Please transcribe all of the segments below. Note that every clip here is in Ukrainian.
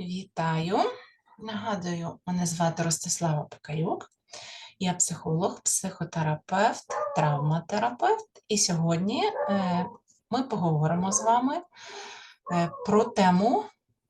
Вітаю. Нагадую, мене звати Ростислава Пекаюк. Я психолог, психотерапевт, травматерапевт. І сьогодні е, ми поговоримо з вами е, про тему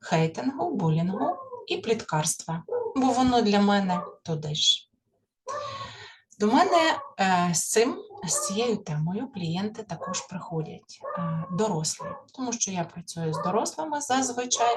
хейтингу, булінгу і пліткарства, бо воно для мене туди ж. До мене е, з цим, з цією темою клієнти також приходять дорослі, тому що я працюю з дорослими зазвичай,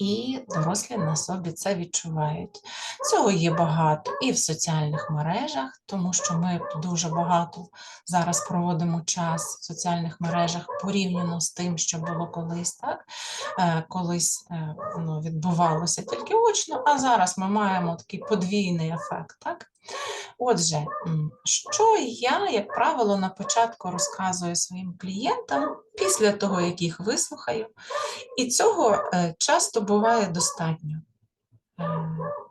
і дорослі на собі це відчувають. Цього є багато і в соціальних мережах, тому що ми дуже багато зараз проводимо час в соціальних мережах порівняно з тим, що було колись, так? Е, Колись воно відбувалося тільки очно, а зараз ми маємо такий подвійний ефект. Так? Отже, що я, як правило, на початку розказую своїм клієнтам після того, як їх вислухаю, і цього е, часто буває достатньо. Е,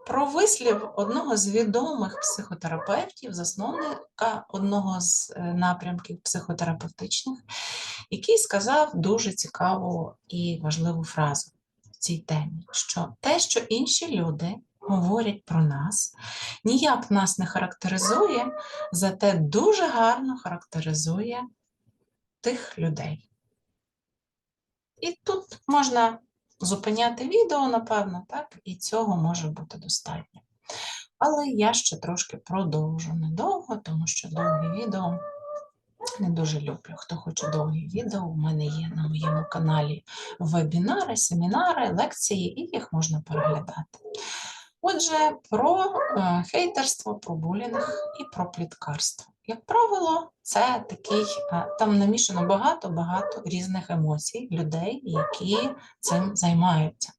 Про вислів одного з відомих психотерапевтів, засновника одного з е, напрямків психотерапевтичних, який сказав дуже цікаву і важливу фразу в цій темі, що те, що інші люди говорять про нас, ніяк нас не характеризує, зате дуже гарно характеризує тих людей. І тут можна зупиняти відео, напевно, так, і цього може бути достатньо. Але я ще трошки продовжу недовго, тому що довгі відео не дуже люблю. Хто хоче довгі відео, у мене є на моєму каналі вебінари, семінари, лекції, і їх можна переглядати. Отже, про е, хейтерство, про булінг і про пліткарство. Як правило, це такий, е, там намішано багато-багато різних емоцій людей, які цим займаються.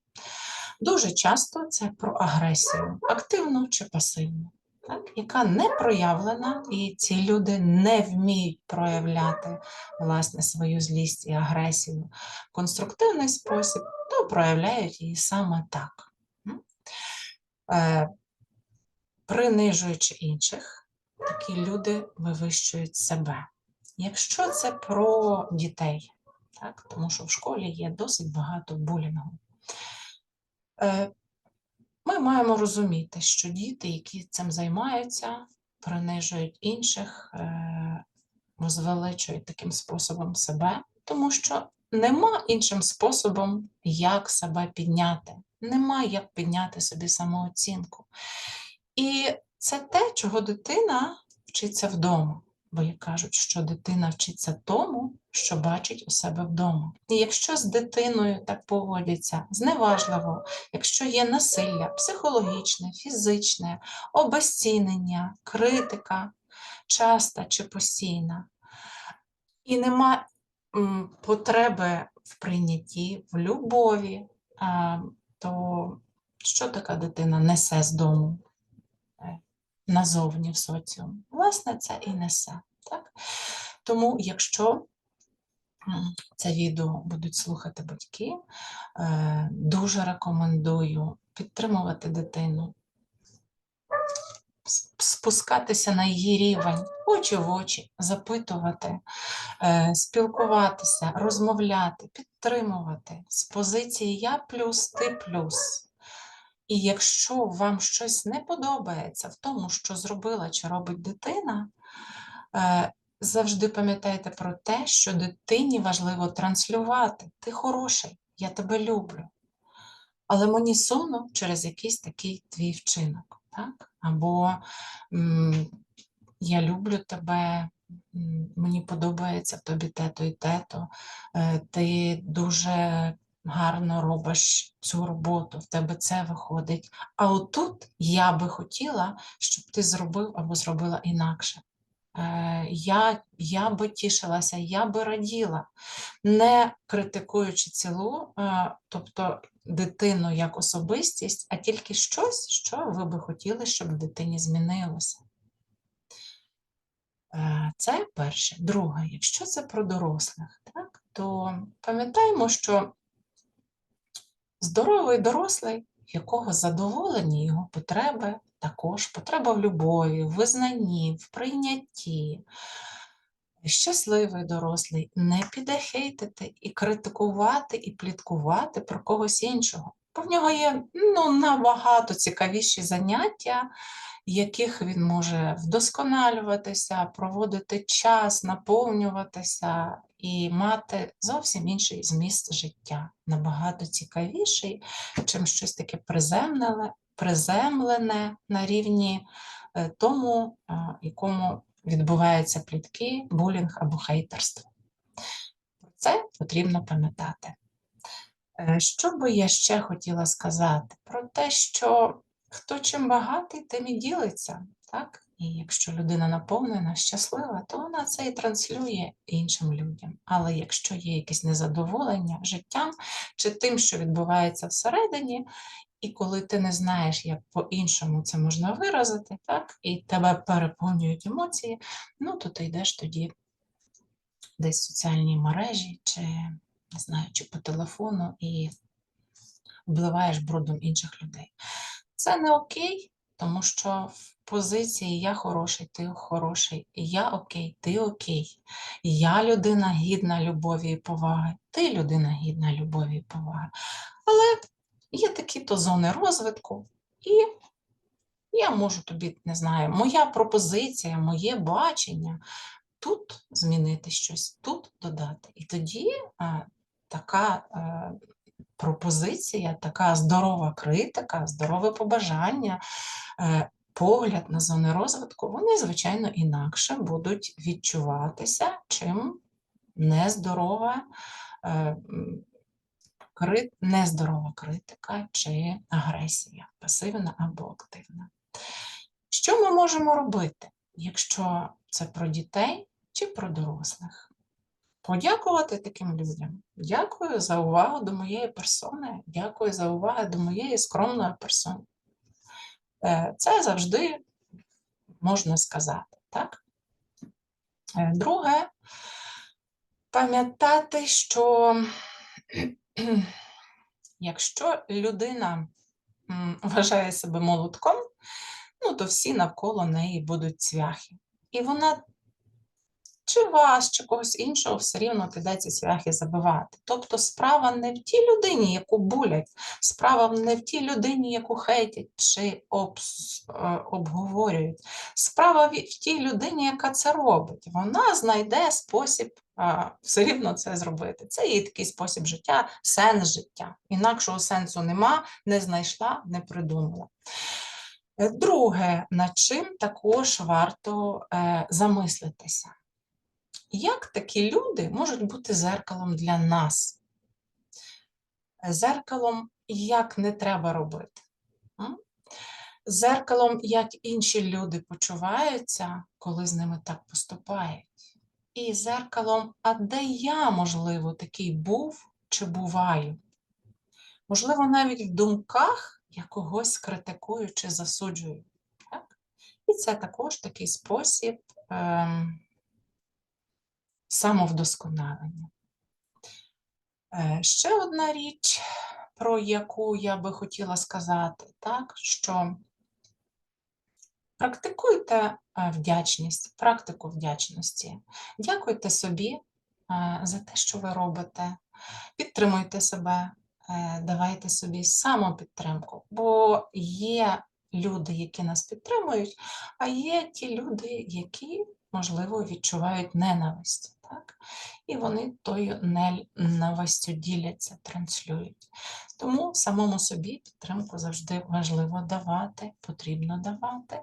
Дуже часто це про агресію, активну чи пасивну, так, яка не проявлена, і ці люди не вміють проявляти власне свою злість і агресію в конструктивний спосіб, то проявляють її саме так. Е, Принижуючи інших, такі люди вивищують себе. Якщо це про дітей, так, тому що в школі є досить багато булінгу, е, ми маємо розуміти, що діти, які цим займаються, принижують інших, е, розвеличують таким способом себе, тому що нема іншим способом, як себе підняти. Нема як підняти собі самооцінку. І це те, чого дитина вчиться вдома. Бо як кажуть, що дитина вчиться тому, що бачить у себе вдома. І якщо з дитиною так поводяться зневажливо, якщо є насилля психологічне, фізичне, обезцінення, критика, часта чи постійна, і нема потреби в прийнятті, в любові, то що така дитина несе з дому? Назовні в соціум. Власне, це і несе. Так? Тому, якщо це відео будуть слухати батьки, е, дуже рекомендую підтримувати дитину, спускатися на її рівень, очі в очі, запитувати, е, спілкуватися, розмовляти, підтримувати з позиції я плюс, ти плюс. І якщо вам щось не подобається в тому, що зробила чи робить дитина, е, завжди пам'ятайте про те, що дитині важливо транслювати. Ти хороший, я тебе люблю. Але мені сумно через якийсь такий твій вчинок. Так? Або я люблю тебе, мені подобається в тобі тето і тето, е, ти дуже гарно робиш цю роботу, в тебе це виходить. А отут я би хотіла, щоб ти зробив або зробила інакше. Е, Я, я би тішилася, я би раділа, не критикуючи цілу, е, тобто дитину як особистість, а тільки щось, що ви би хотіли, щоб дитині змінилося. Е, Це перше. Друге, якщо це про дорослих, так, то пам'ятаємо, що здоровий дорослий, якого задоволені його потреби, також потреба в любові, в визнанні, в прийнятті, щасливий дорослий не піде хейтити і критикувати, і пліткувати про когось іншого. Бо в нього є ну, набагато цікавіші заняття, яких він може вдосконалюватися, проводити час, наповнюватися і мати зовсім інший зміст життя, набагато цікавіший, чим щось таке приземлене, приземлене на рівні е, тому, е, якому відбуваються плітки, булінг або хейтерство. Це потрібно пам'ятати. Е, Що би я ще хотіла сказати? Про те, що хто чим багатий, тим і ділиться. Так? І якщо людина наповнена, щаслива, то вона це і транслює іншим людям. Але якщо є якесь незадоволення життям чи тим, що відбувається всередині, і коли ти не знаєш, як по-іншому це можна виразити, так, і тебе переповнюють емоції, ну то ти йдеш тоді десь в соціальній мережі, чи не знаю, чи по телефону і вбливаєш брудом інших людей. Це не окей, тому що в позиції я хороший, ти хороший, я окей, ти окей. Я людина гідна любові і поваги, ти людина гідна любові і поваги. Але є такі-то зони розвитку, і я можу тобі, не знаю, моя пропозиція, моє бачення тут змінити щось, тут додати. І тоді а, така а, пропозиція, така здорова критика, здорове побажання, е, погляд на зони розвитку, вони, звичайно, інакше будуть відчуватися, чим нездорова, е, нездорова критика чи агресія, пасивна або активна. Що ми можемо робити, якщо це про дітей чи про дорослих? Подякувати таким людям. Дякую за увагу до моєї персони. Дякую за увагу до моєї скромної персони. Е, Це завжди можна сказати, так? Е, Друге, пам'ятати, що якщо людина вважає себе молотком, ну, то всі навколо неї будуть цвяхи. І вона чи вас, чи когось іншого все рівно піде ці цвяхи забивати. Тобто справа не в тій людині, яку булять, справа не в тій людині, яку хейтять чи обс- е, обговорюють. Справа в тій людині, яка це робить. Вона знайде спосіб а, все рівно це зробити. Це її такий спосіб життя, сенс життя. Інакшого сенсу нема, не знайшла, не придумала. Е, Друге, над чим також варто е, замислитися. Як такі люди можуть бути зеркалом для нас? Е, Зеркалом, як не треба робити. Зеркалом, як інші люди почуваються, коли з ними так поступають. І зеркалом, а де я, можливо, такий був чи буваю. Можливо, навіть в думках я когось критикую чи засуджую. Так? І це також такий спосіб ем, самовдосконалення. Е, Ще одна річ, про яку я би хотіла сказати, так, що практикуйте е, вдячність, практику вдячності. Дякуйте собі е, за те, що ви робите. Підтримуйте себе, давайте собі самопідтримку, бо є люди, які нас підтримують, а є ті люди, які, можливо, відчувають ненависть. Так? І вони тою ненавистю діляться, транслюють. Тому самому собі підтримку завжди важливо давати, потрібно давати.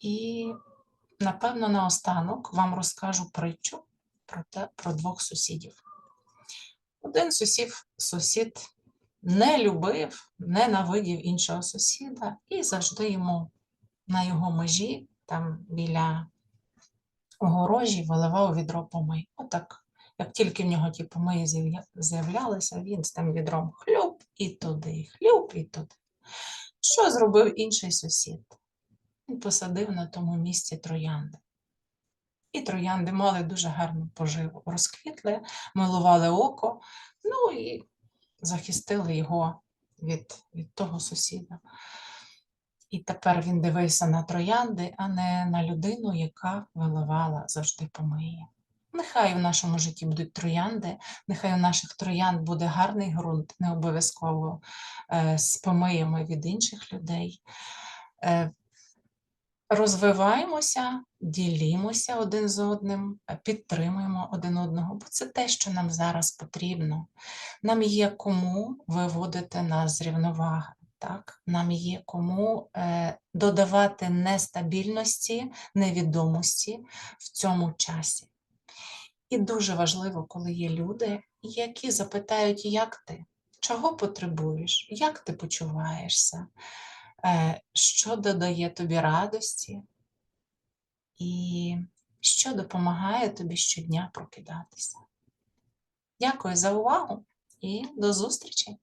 І, напевно, наостанок вам розкажу притчу про, те, про двох сусідів. Один сусід, сусід не любив, ненавидів іншого сусіда і завжди йому на його межі, там біля огорожі, виливав відро помий. Отак. Як тільки в нього ті помиї з'являлися, він з тим відром хлюп і туди, хлюп і туди. Що зробив інший сусід? Він посадив на тому місці троянди. І троянди мали дуже гарну поживу. Розквітли, милували око, ну і захистили його від, від того сусіда. І тепер він дивився на троянди, а не на людину, яка виливала завжди помиє. Нехай в нашому житті будуть троянди, нехай у наших троянд буде гарний ґрунт, не обов'язково е, з помиями від інших людей. Е, розвиваємося, ділімося один з одним, підтримуємо один одного, бо це те, що нам зараз потрібно. Нам є кому виводити нас з рівноваги. Так? Нам є кому е, додавати нестабільності, невідомості в цьому часі. І дуже важливо, коли є люди, які запитають, як ти, чого потребуєш, як ти почуваєшся, е, що додає тобі радості, і що допомагає тобі щодня прокидатися. Дякую за увагу і до зустрічі!